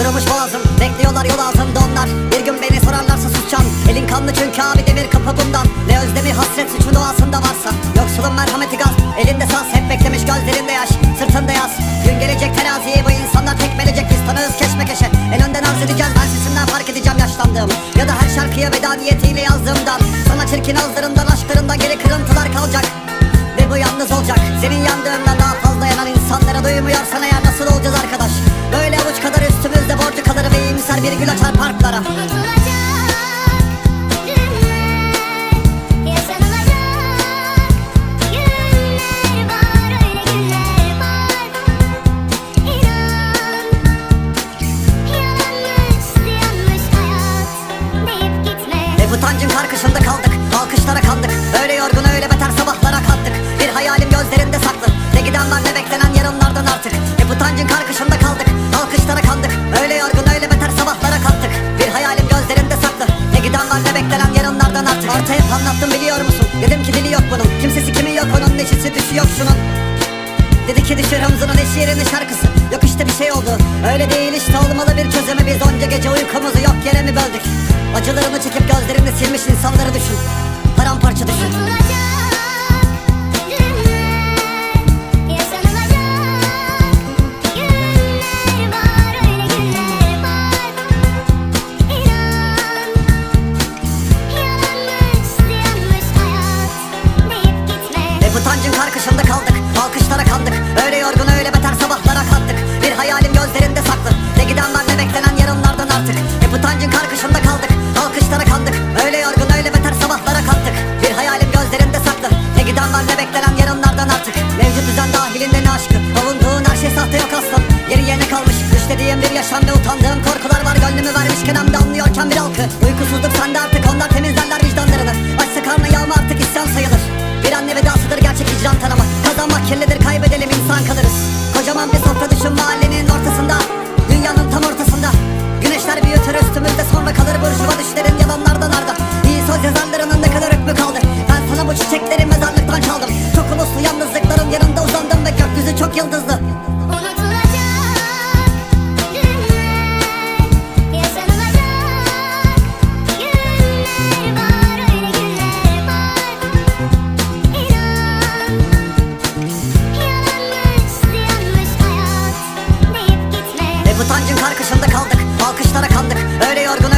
Kırılmış boğazım Bekliyorlar yol ağzında onlar. Bir gün beni sorarlarsa susacağım. Elin kanlı çünkü abi demir kapı bundan. Ne özlemi hasret suçu doğasında varsa. Yoksulun merhameti gaz Elinde saz. Hep beklemiş gözlerinde yaş Sırtında yaz. Gün gelecek teraziyi bu insanlar tekmelecek. Biz tanığız keşmekeşe En önden arz edeceğiz ben sesimden fark edeceğim yaşlandığımı Ya da her şarkıya veda niyetiyle yazdığımdan. Sana çirkin ağızlarından aşklarından geri kırıntılar kalacak. Ve bu yalnız olacak. Senin yandığında daha fazla yanan insanlara duymuyorsan eğer nasıl olacağız arkadaş hayat deyip gitme. Hep utancın karkışında kaldık Alkışlara kandık. Öyle yorgun Anlattım biliyor musun? Dedim ki dili yok bunun. Kimsesi kimi yok onun? Neşesi düşü yok şunun. Dedi ki düşür Hamza'nın eşiğinin şarkısı. Yok işte bir şey oldu. Öyle değil işte olmalı bir çözümü. Biz onca gece uykumuzu yok yere mi böldük? Acılarını çekip gözlerini silmiş insanları düşün. Paramparça düşün Utancın karkışında kaldık Alkışlara kandık. Öyle yorgun öyle beter sabahlara kattık. Bir hayalim gözlerinde saklı. Ne giden var ne beklenen yarınlardan artık. Hep utancın karkışında kaldık Alkışlara kandık. Öyle yorgun öyle beter sabahlara kattık. Bir hayalim gözlerinde saklı. Ne giden var ne beklenen yarınlardan artık. Mevcut düzen dahilinde ne aşkı? Avunduğun her şey sahte yok aslan. Geriye ne kalmış Düşlediğim bir yaşam ve utandığım korkular var. Gönlümü vermişken hem de anlıyorken bir halkı. Uykusuzluk sende artık খেলেদের Utancın karkışında kaldık Alkışlara kandık. Öyle yorgun